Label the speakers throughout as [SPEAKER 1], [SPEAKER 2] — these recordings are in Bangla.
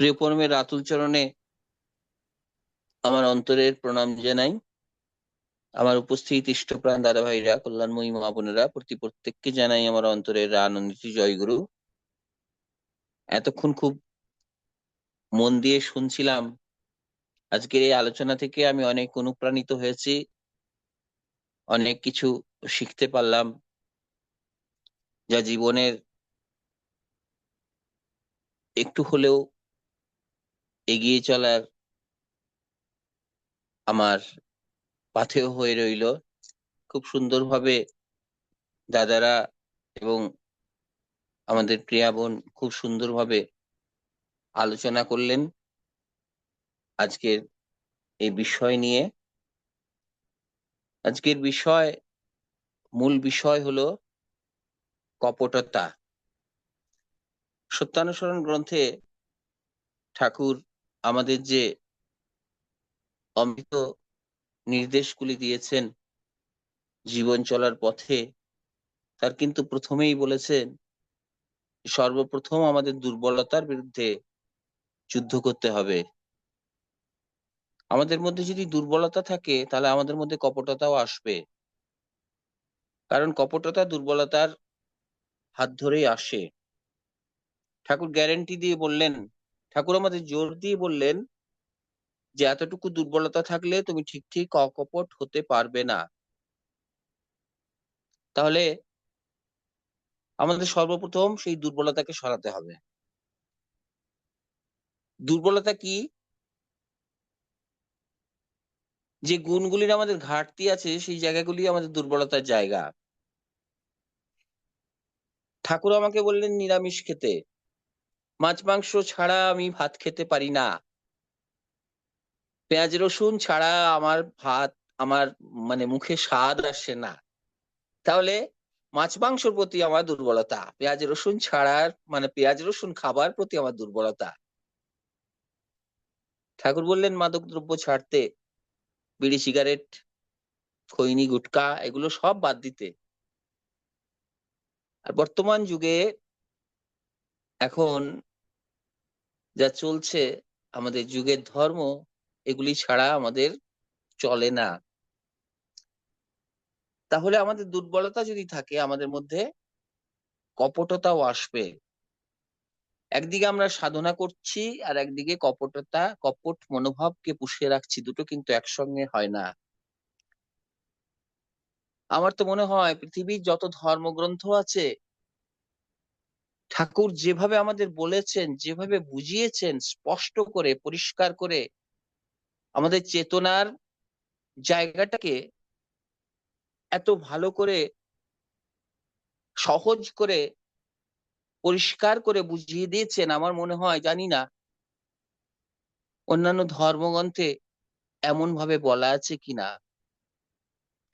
[SPEAKER 1] প্রিয় পরমের রাতুল চরণে আমার অন্তরের প্রণাম জানাই। আমার উপস্থিত ইষ্টপ্রাণ দাদা ভাইরা কল্যাণময়ী মা বোনেরা, প্রতি প্রত্যেককে জানাই আমার অন্তরের আনন্দিত জয়গুরু। এতক্ষণ খুব মন দিয়ে শুনছিলাম, আজকের এই আলোচনা থেকে আমি অনেক অনুপ্রাণিত হয়েছি, অনেক কিছু শিখতে পারলাম, যা জীবনের একটু হলেও এগিয়ে চলার আমার পাথেয় হয়ে রইল। খুব সুন্দরভাবে দাদারা এবং আমাদের প্রিয়া বোন খুব সুন্দরভাবে আলোচনা করলেন আজকের এই বিষয় নিয়ে। আজকের বিষয়, মূল বিষয় হলো কপটতা। সত্যানুসরণ গ্রন্থে ঠাকুর আমাদের যে অমৃত নির্দেশগুলি দিয়েছেন জীবন চলার পথে, তার কিন্তু প্রথমেই বলেছেন, সর্বপ্রথম আমাদের দুর্বলতার বিরুদ্ধে যুদ্ধ করতে হবে। আমাদের মধ্যে যদি দুর্বলতা থাকে, তাহলে আমাদের মধ্যে কপটতাও আসবে। কারণ কপটতা দুর্বলতার হাত ধরেই আসে। ঠাকুর গ্যারেন্টি দিয়ে বললেন, ঠাকুর আমাদের জোর দিয়ে বললেন যে এতটুকু দুর্বলতা থাকলে তুমি ঠিক ঠিক অকপট হতে পারবে না। তাহলে আমাদের সর্বপ্রথম সেই দুর্বলতাকে সরাতে হবে। দুর্বলতা কি? যে গুণগুলির আমাদের ঘাটতি আছে সেই জায়গাগুলি আমাদের দুর্বলতার জায়গা। ঠাকুর আমাকে বললেন, নিরামিষ খেতে। মাছ মাংস ছাড়া আমি ভাত খেতে পারি না। পেঁয়াজ রসুন ছাড়া আমার ভাত, আমার মানে মুখে স্বাদ আসে না। তাহলে মাছ মাংসর প্রতি আমার দুর্বলতা, পেঁয়াজ রসুন ছাড়ার মানে পেঁয়াজ রসুন খাবার প্রতি আমার দুর্বলতা। ঠাকুর বললেন, মাদক দ্রব্য ছাড়তে, বিড়ি, সিগারেট, খৈনি, গুটকা, এগুলো সব বাদ দিতে। আর বর্তমান যুগে এখন যা চলছে, আমাদের যুগের ধর্ম, এগুলি ছাড়া আমাদের চলে না। তাহলে আমাদের দুর্বলতা যদি থাকে, আমাদের মধ্যে কপটতাও আসবে। একদিকে আমরা সাধনা করছি, আর একদিকে কপটতা, কপট মনোভাবকে পুষিয়ে রাখছি, দুটো কিন্তু একসঙ্গে হয় না। আমার তো মনে হয়, পৃথিবীর যত ধর্মগ্রন্থ আছে ঠাকুর যেভাবে আমাদের বলেছেন, যেভাবে বুঝিয়েছেন, স্পষ্ট করে, পরিষ্কার করে আমাদের চেতনার জায়গাটাকে এত ভালো করে, সহজ করে, পরিষ্কার করে বুঝিয়ে দিয়েছেন, আমার মনে হয়, জানি না। অন্যান্য ধর্মগ্রন্থে এমন ভাবে বলা আছে কিনা।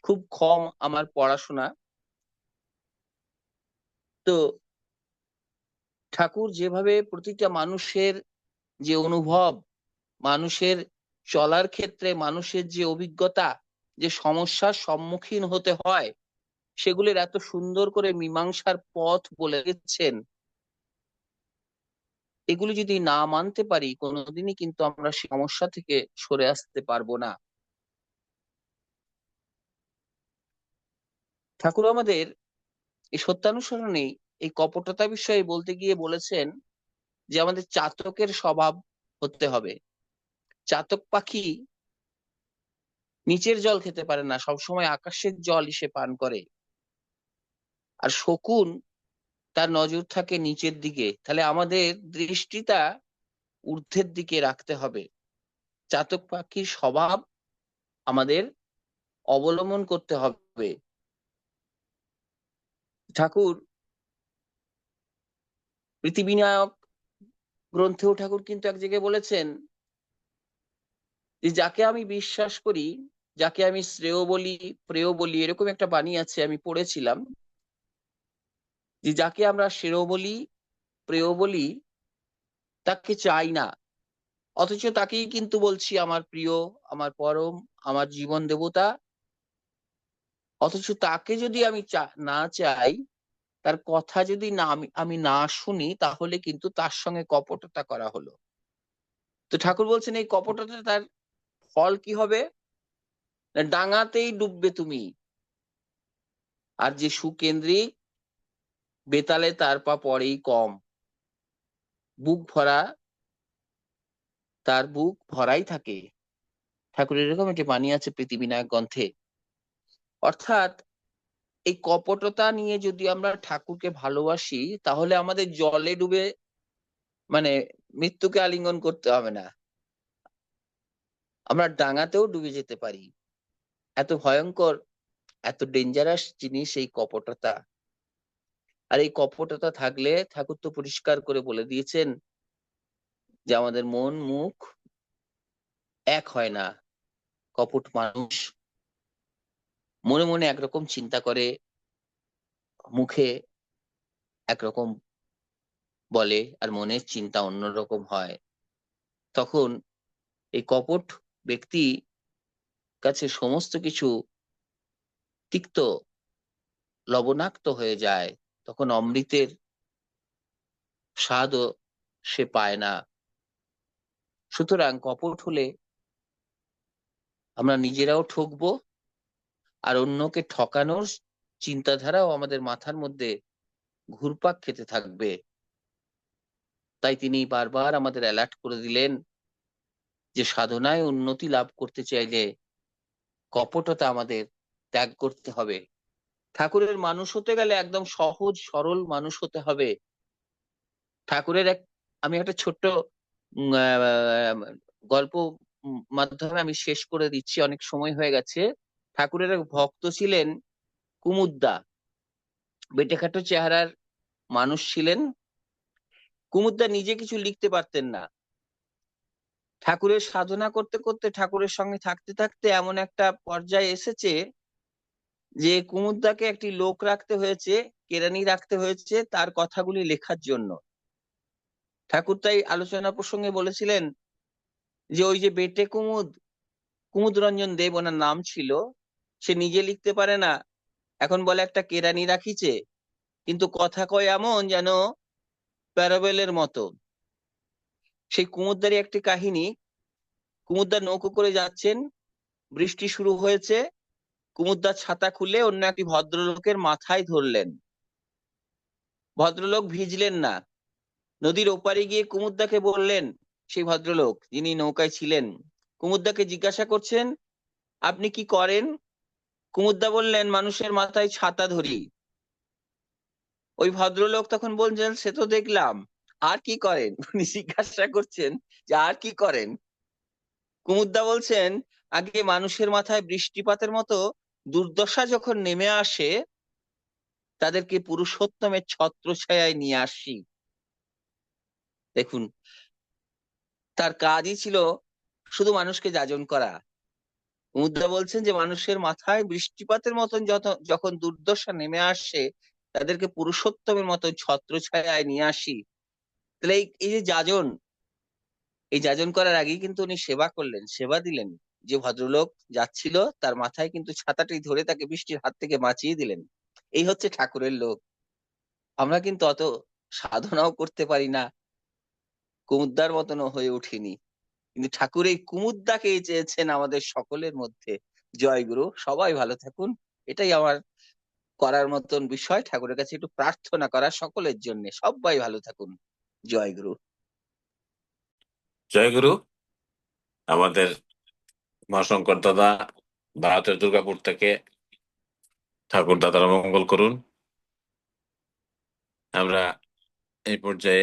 [SPEAKER 1] খুব কম আমার পড়াশোনা। তো ঠাকুর যেভাবে প্রতিটা মানুষের যে অনুভব, মানুষের চলার ক্ষেত্রে, মানুষের যে অভিজ্ঞতা, যে সমস্যার সম্মুখীন হতে হয়, সেগুলির এত সুন্দর করে মীমাংসার পথ বলে গেছেন। এগুলি যদি না মানতে পারি, কোনোদিনই কিন্তু আমরা সমস্যা থেকে সরে আসতে পারব না। ঠাকুর আমাদের এই সত্যানুসরণেই এই কপটতা বিষয়ে বলতে গিয়ে বলেছেন যে আমাদের চাতকের স্বভাব হতে হবে। চাতক পাখি নিচের জল খেতে পারে না, সবসময় আকাশের জল এসে পান করে। আর শকুন তার নজর থাকে নিচের দিকে, তাহলে আমাদের দৃষ্টিটা ঊর্ধ্বের দিকে রাখতে হবে। চাতক পাখির স্বভাব আমাদের অবলম্বন করতে হবে। ঠাকুর পৃথিবীনায়ক গ্রন্থেও ঠাকুর কিন্তু এক জায়গায় বলেছেন যে, যাকে আমি বিশ্বাস করি, যাকে আমি শ্রেয় বলি, প্রেয় বলি, এরকম একটা বাণী আছে, আমি পড়েছিলাম। যে, যাকে আমরা শ্রেয় বলি, প্রেয় বলি, তাকে চাই না। অথচ তাকেই কিন্তু বলছি, আমার প্রিয়, আমার পরম, আমার জীবন দেবতা। অথচ তাকে যদি আমি না চাই তার কথা যদি না আমি আমি না শুনি, তাহলে কিন্তু তার সঙ্গে কপটতা করা হলো। তো ঠাকুর বলছেন, এই কপটতা তার ফল কি হবে? ডাঙাতেই ডুববে তুমি। আর যে সুকেন্দ্রিক, বেতালে তার পা পড়েই কম। বুক ভরা, তার বুক ভরাই থাকে। ঠাকুরের এরকম একটি বাণী আছে পৃথিবীনায়ক গ্রন্থে। অর্থাৎ এই কপটতা নিয়ে যদি আমরা ঠাকুরকে ভালোবাসি, তাহলে আমাদের জলে ডুবে মানে মৃত্যুকে আলিঙ্গন করতে হবে না। আমরা ডাঙাতেও ডুবে যেতে পারি। এত ভয়ঙ্কর, এত ডেঞ্জারাস জিনিস এই কপটতা। আর এই কপটতা থাকলে ঠাকুর তো পরিষ্কার করে বলে দিয়েছেন যে আমাদের মন, মুখ এক হয় না। কপট মানুষ মনে মনে একরকম চিন্তা করে, মুখে একরকম বলে আর মনের চিন্তা অন্যরকম হয়, তখন এই কপট ব্যক্তি কাছে সমস্ত কিছু তিক্ত, লবণাক্ত হয়ে যায়, তখন অমৃতের স্বাদও সে পায় না। সুতরাং কপট হলে আমরা নিজেরাও ঠকবো আর অন্যকে ঠকানোর চিন্তাধারাও আমাদের মাথার মধ্যে ঘুরপাক খেতে থাকবে। তাই তিনি বারবার আমাদের অ্যালার্ট করে দিলেন যে সাধনায় উন্নতি লাভ করতে চাইলে কপটতা আমাদের ত্যাগ করতে হবে। ঠাকুরের মানুষ হতে গেলে একদম সহজ, সরল মানুষ হতে হবে। ঠাকুরের এক, আমি একটা ছোট্ট গল্প মাধ্যমে আমি শেষ করে দিচ্ছি, অনেক সময় হয়ে গেছে। ঠাকুরের এক ভক্ত ছিলেন কুমুদ্দা। বেটেখাটো চেহারার মানুষ ছিলেন। কুমুদ্দা নিজে কিছু লিখতে পারতেন না। ঠাকুরের সাধনা করতে করতে ঠাকুরের সঙ্গে থাকতে থাকতে এমন একটা পর্যায়ে এসেছে যে কুমুদ্দাকে একটি লোক রাখতে হয়েছে, কেরানি রাখতে হয়েছে তার কথাগুলি লেখার জন্য। ঠাকুর তাই আলোচনা প্রসঙ্গে বলেছিলেন যে, ওই যে বেটে কুমুদ কুমুদ রঞ্জন দেব ওনার নাম ছিল সে নিজে লিখতে পারে না। এখন বলে একটা কেরানি রাখিছে, কিন্তু কথা কয় এমন যেন প্যারাবেলের মতো। সেই কুমুদ্দারই একটি কাহিনী। কুমুদ্দার নৌকো করে যাচ্ছেন, বৃষ্টি শুরু হয়েছে কুমুদ্দার ছাতা খুলে অন্য একটি ভদ্রলোকের মাথায় ধরলেন। ভদ্রলোক ভিজলেন না। নদীর ওপারে গিয়ে কুমুদ্দাকে বললেন সেই ভদ্রলোক, যিনি নৌকায় ছিলেন। কুমুদ্দাকে জিজ্ঞাসা করছেন, আপনি কি করেন? কুমুদ্দা বললেন, মানুষের মাথায় ছাতা ধরি। ওই ভদ্রলোক তখন বলছেন সে তো দেখলাম, আর কি করেন? উনি জিজ্ঞাসা করছেন যে, আর কি করেন? কুমুদ্দা বলছেন, আগে মানুষের মাথায় বৃষ্টিপাতের মতো দুর্দশা যখন নেমে আসে, তাদেরকে পুরুষোত্তমের ছত্র ছায়ায় নিয়ে আসি। দেখুন, তার কাজই ছিল শুধু মানুষকে যাজন করা। মুদ্রা বলছেন যে, মানুষের মাথায় বৃষ্টিপাতের মতন যত, যখন দুর্দশা নেমে আসে, তাদেরকে পুরুষোত্তমের মতো ছত্র ছায়ায় নিয়ে আসি। তাহলে এই যে যাজন, এই যাজন করার আগেই কিন্তু উনি সেবা করলেন, সেবা দিলেন। যে ভদ্রলোক যাচ্ছিল, তার মাথায় কিন্তু ছাতাটি ধরে তাকে বৃষ্টির হাত থেকে বাঁচিয়ে দিলেন। এই হচ্ছে ঠাকুরের লোক। আমরা কিন্তু অত সাধনাও করতে পারি না, কুমুদ্দার মতনও হয়ে উঠিনি। কিন্তু ঠাকুর এই কুমুদ্দাকে চেয়েছেন আমাদের সকলের মধ্যে। জয় গুরু, সবাই ভালো থাকুন। এটাই আমার করার মতন বিষয়। ঠাকুরের কাছে একটু প্রার্থনা করা সকলের জন্য। সবাই ভালো থাকুন। জয় গুরু।
[SPEAKER 2] জয় গুরু। আমাদের মহাশঙ্কর দাদা ভারতের দুর্গাপুর থেকে ঠাকুর দাদার মঙ্গল করুন। আমরা এই পর্যায়ে